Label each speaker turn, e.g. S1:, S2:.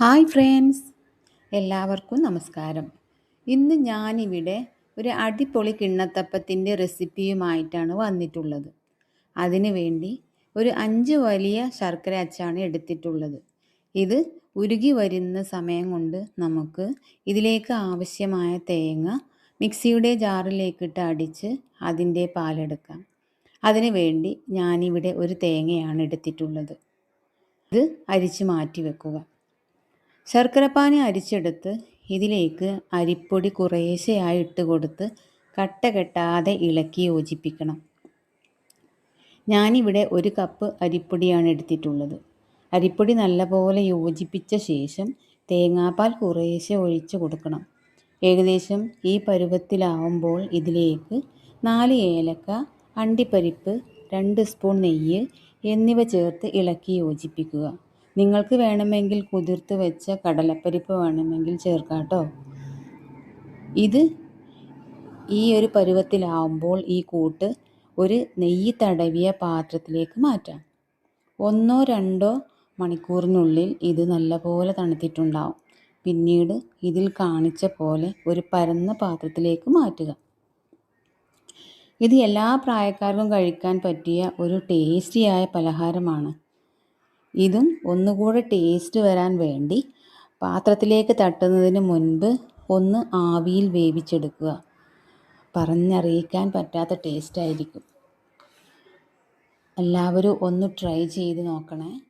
S1: Hi friends. എല്ലാവർക്കും നമസ്കാരം. ഇന്ന് ഞാനിവിടെ ഒരു അടിപൊളി കിണ്ണത്തപ്പത്തിന്റെ റെസിപ്പിയുമായിട്ടാണ് വന്നിട്ടുള്ളത്. അതിനു വേണ്ടി ഒരു അഞ്ച് വലിയ ശർക്കര അച്ചാണ് എടുത്തിട്ടുള്ളത്. ഇത് ഉരുകി വരുന്ന സമയം കൊണ്ട് നമുക്ക് ഇതിലേക്ക് ആവശ്യമായ തേങ്ങ മിക്സിയുടെ ജാറിലേക്കിട്ട് അടിച്ച് അതിന്റെ പാലെടുക്കാം. അതിനു വേണ്ടി ഞാനിവിടെ ഒരു തേങ്ങയാണ് എടുത്തിട്ടുള്ളത്. ഇത് അരിച്ച് മാറ്റി വെക്കുക. ശർക്കരപ്പാനി അരിച്ചെടുത്ത് ഇതിലേക്ക് അരിപ്പൊടി കുറേശ്ശെയായി ഇട്ട് കൊടുത്ത് കട്ട കെട്ടാതെ ഇളക്കി യോജിപ്പിക്കണം. ഞാനിവിടെ ഒരു കപ്പ് അരിപ്പൊടിയാണ് എടുത്തിട്ടുള്ളത്. അരിപ്പൊടി നല്ലപോലെ യോജിപ്പിച്ച ശേഷം തേങ്ങാപ്പാൽ കുറേശ്ശെ ഒഴിച്ച് കൊടുക്കണം. ഏകദേശം ഈ പരുവത്തിലാവുമ്പോൾ ഇതിലേക്ക് നാല് ഏലക്ക അണ്ടിപ്പരിപ്പ് രണ്ട് സ്പൂൺ നെയ്യ് എന്നിവ ചേർത്ത് ഇളക്കി യോജിപ്പിക്കുക. നിങ്ങൾക്ക് വേണമെങ്കിൽ കുതിർത്ത് വെച്ച കടലപ്പരിപ്പ് വേണമെങ്കിൽ ചേർക്കാട്ടോ കേട്ടോ. ഇത് ഈ ഒരു പരുവത്തിലാവുമ്പോൾ ഈ കൂട്ട് ഒരു നെയ്യ് തടവിയ പാത്രത്തിലേക്ക് മാറ്റാം. ഒന്നോ രണ്ടോ മണിക്കൂറിനുള്ളിൽ ഇത് നല്ലപോലെ തണുത്തിട്ടുണ്ടാവും. പിന്നീട് ഇതിൽ കാണിച്ച പോലെ ഒരു പരന്ന പാത്രത്തിലേക്ക് മാറ്റുക. ഇത് എല്ലാ പ്രായക്കാർക്കും കഴിക്കാൻ പറ്റിയ ഒരു ടേസ്റ്റിയായ പലഹാരമാണ്. ഇതും ഒന്നുകൂടെ ടേസ്റ്റ് വരാൻ വേണ്ടി പാത്രത്തിലേക്ക് തട്ടുന്നതിന് മുൻപ് ഒന്ന് ആവിയിൽ വേവിച്ചെടുക്കുക. പറഞ്ഞറിയിക്കാൻ പറ്റാത്ത ടേസ്റ്റ് ആയിരിക്കും. എല്ലാവരും ഒന്ന് ട്രൈ ചെയ്ത് നോക്കണേ.